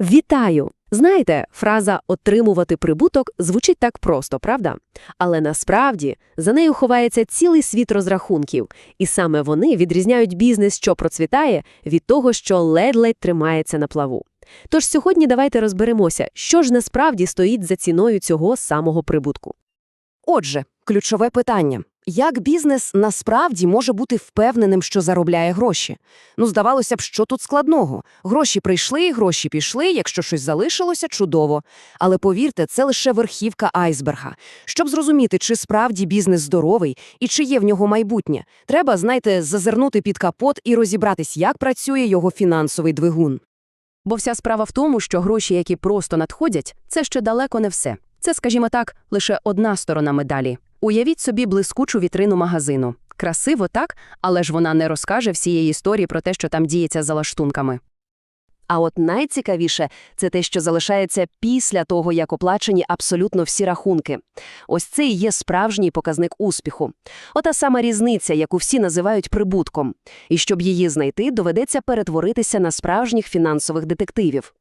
Вітаю! Знаєте, фраза отримувати прибуток звучить так просто, правда? Але насправді за нею ховається цілий світ розрахунків, і саме вони відрізняють бізнес, що процвітає, від того, що ледь-ледь тримається на плаву. Тож сьогодні давайте розберемося, що ж насправді стоїть за ціною цього самого прибутку. Отже, ключове питання. Як бізнес насправді може бути впевненим, що заробляє гроші? Ну, здавалося б, що тут складного. Гроші прийшли, гроші пішли, якщо щось залишилося, чудово. Але повірте, це лише верхівка айсберга. Щоб зрозуміти, чи справді бізнес здоровий і чи є в нього майбутнє, треба, знаєте, зазирнути під капот і розібратись, як працює його фінансовий двигун. Бо вся справа в тому, що гроші, які просто надходять, це ще далеко не все. Це, скажімо так, лише одна сторона медалі. Уявіть собі блискучу вітрину магазину. Красиво, так, але ж вона не розкаже всієї історії про те, що там діється за лаштунками. А от найцікавіше – це те, що залишається після того, як оплачені абсолютно всі рахунки. Ось це і є справжній показник успіху. Ота сама різниця, яку всі називають прибутком. І щоб її знайти, доведеться перетворитися на справжніх фінансових детективів.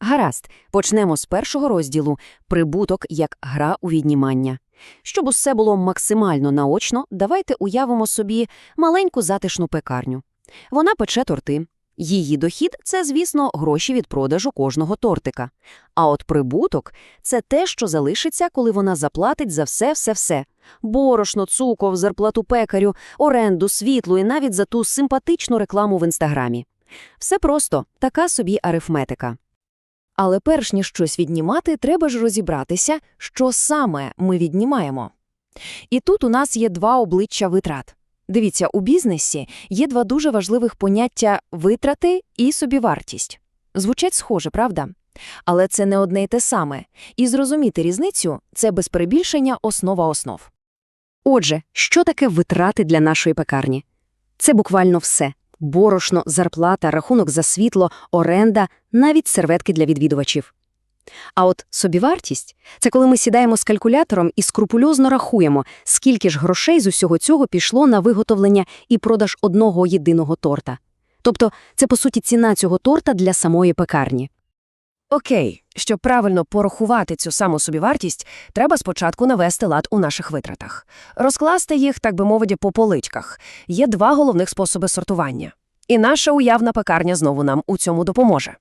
Гаразд, почнемо з першого розділу «Прибуток як гра у віднімання». Щоб усе було максимально наочно, давайте уявимо собі маленьку затишну пекарню. Вона пече торти. Її дохід – це, звісно, гроші від продажу кожного тортика. А от прибуток – це те, що залишиться, коли вона заплатить за все-все-все. Борошно, цуков, зарплату пекарю, оренду, світло і навіть за ту симпатичну рекламу в Інстаграмі. Все просто, така собі арифметика. Але перш ніж щось віднімати, треба ж розібратися, що саме ми віднімаємо. І тут у нас є два обличчя витрат. Дивіться, у бізнесі є два дуже важливих поняття витрати і собівартість. Звучать схоже, правда? Але це не одне й те саме. І зрозуміти різницю – це без перебільшення основа основ. Отже, що таке витрати для нашої пекарні? Це буквально все. Борошно, зарплата, рахунок за світло, оренда, навіть серветки для відвідувачів. А от собівартість – це коли ми сідаємо з калькулятором і скрупульозно рахуємо, скільки ж грошей з усього цього пішло на виготовлення і продаж одного єдиного торта. Тобто це, по суті, ціна цього торта для самої пекарні. Окей, щоб правильно порахувати цю саму собівартість, треба спочатку навести лад у наших витратах. Розкласти їх, так би мовити, по поличках. Є два головних способи сортування. І наша уявна пекарня знову нам у цьому допоможе.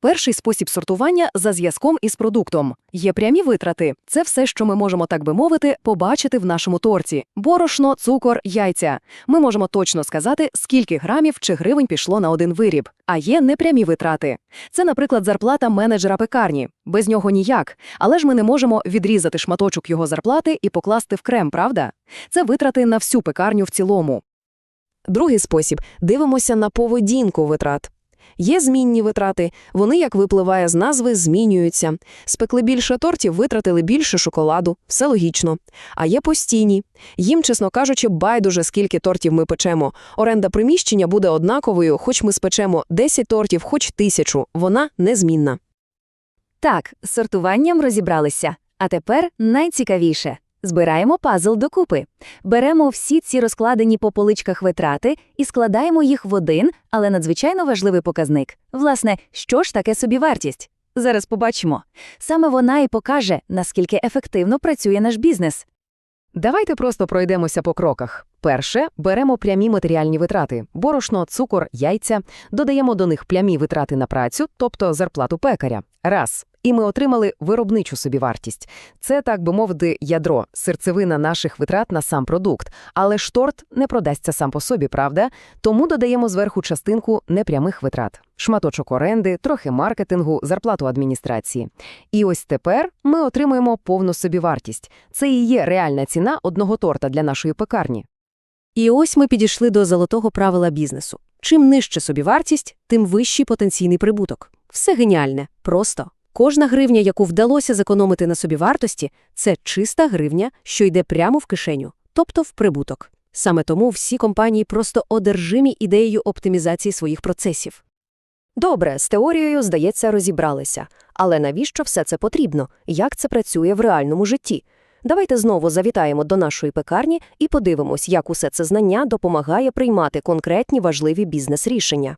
Перший спосіб сортування за зв'язком із продуктом. Є прямі витрати. Це все, що ми можемо, так би мовити, побачити в нашому торті. Борошно, цукор, яйця. Ми можемо точно сказати, скільки грамів чи гривень пішло на один виріб. А є непрямі витрати. Це, наприклад, зарплата менеджера пекарні. Без нього ніяк. Але ж ми не можемо відрізати шматочок його зарплати і покласти в крем, правда? Це витрати на всю пекарню в цілому. Другий спосіб – дивимося на поведінку витрат. Є змінні витрати, вони, як випливає з назви, змінюються. Спекли більше тортів, витратили більше шоколаду, все логічно. А є постійні. Їм, чесно кажучи, байдуже, скільки тортів ми печемо. Оренда приміщення буде однаковою, хоч ми спечемо 10 тортів, хоч тисячу, вона незмінна. Так, з сортуванням розібралися. А тепер найцікавіше. Збираємо пазл докупи. Беремо всі ці розкладені по поличках витрати і складаємо їх в один, але надзвичайно важливий показник. Власне, що ж таке собівартість? Зараз побачимо. Саме вона і покаже, наскільки ефективно працює наш бізнес. Давайте просто пройдемося по кроках. Перше, беремо прямі матеріальні витрати – борошно, цукор, яйця, додаємо до них прямі витрати на працю, тобто зарплату пекаря. Раз. І ми отримали виробничу собівартість. Це, так би мовити, ядро, серцевина наших витрат на сам продукт. Але ж торт не продасться сам по собі, правда? Тому додаємо зверху частинку непрямих витрат. Шматочок оренди, трохи маркетингу, зарплату адміністрації. І ось тепер ми отримуємо повну собівартість. Це і є реальна ціна одного торта для нашої пекарні. І ось ми підійшли до золотого правила бізнесу. Чим нижче собівартість, тим вищий потенційний прибуток. Все геніальне, просто. Кожна гривня, яку вдалося зекономити на собівартості, це чиста гривня, що йде прямо в кишеню, тобто в прибуток. Саме тому всі компанії просто одержимі ідеєю оптимізації своїх процесів. Добре, з теорією, здається, розібралися. Але навіщо все це потрібно? Як це працює в реальному житті? Давайте знову завітаємо до нашої пекарні і подивимось, як усе це знання допомагає приймати конкретні важливі бізнес-рішення.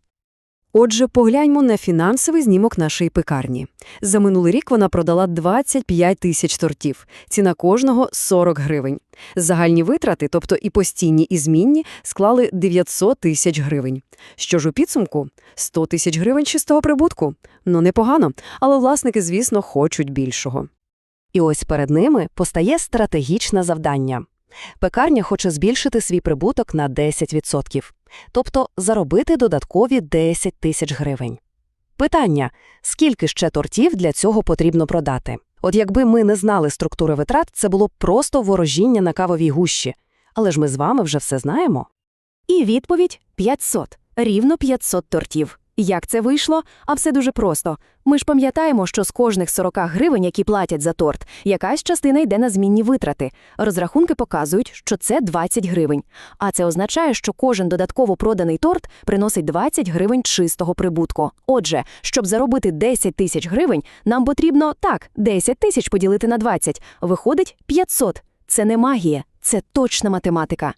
Отже, погляньмо на фінансовий знімок нашої пекарні. За минулий рік вона продала 25 тисяч тортів, ціна кожного – 40 гривень. Загальні витрати, тобто і постійні, і змінні, склали 900 тисяч гривень. Що ж у підсумку? 100 тисяч гривень чистого прибутку. Ну, непогано, але власники, звісно, хочуть більшого. І ось перед ними постає стратегічне завдання. Пекарня хоче збільшити свій прибуток на 10%, тобто заробити додаткові 10 тисяч гривень. Питання – скільки ще тортів для цього потрібно продати? От якби ми не знали структури витрат, це було б просто ворожіння на кавовій гущі. Але ж ми з вами вже все знаємо. І відповідь – 500. Рівно 500 тортів. Як це вийшло? А все дуже просто. Ми ж пам'ятаємо, що з кожних 40 гривень, які платять за торт, якась частина йде на змінні витрати. Розрахунки показують, що це 20 гривень. А це означає, що кожен додатково проданий торт приносить 20 гривень чистого прибутку. Отже, щоб заробити 10 тисяч гривень, нам потрібно, так, 10 тисяч поділити на 20. Виходить 500. Це не магія, це точна математика.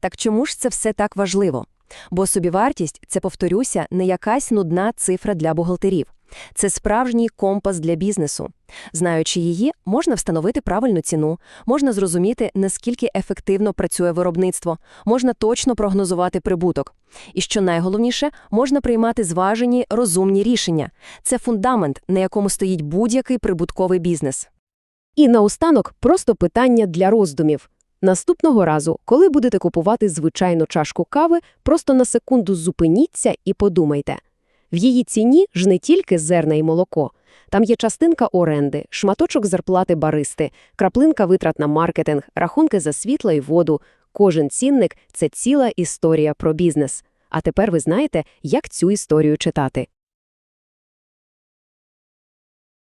Так чому ж це все так важливо? Бо собівартість – це, повторюся, не якась нудна цифра для бухгалтерів. Це справжній компас для бізнесу. Знаючи її, можна встановити правильну ціну, можна зрозуміти, наскільки ефективно працює виробництво, можна точно прогнозувати прибуток. І що найголовніше, можна приймати зважені, розумні рішення. Це фундамент, на якому стоїть будь-який прибутковий бізнес. І наостанок просто питання для роздумів. Наступного разу, коли будете купувати звичайну чашку кави, просто на секунду зупиніться і подумайте. В її ціні ж не тільки зерна і молоко. Там є частинка оренди, шматочок зарплати баристи, краплинка витрат на маркетинг, рахунки за світло і воду. Кожен цінник – це ціла історія про бізнес. А тепер ви знаєте, як цю історію читати.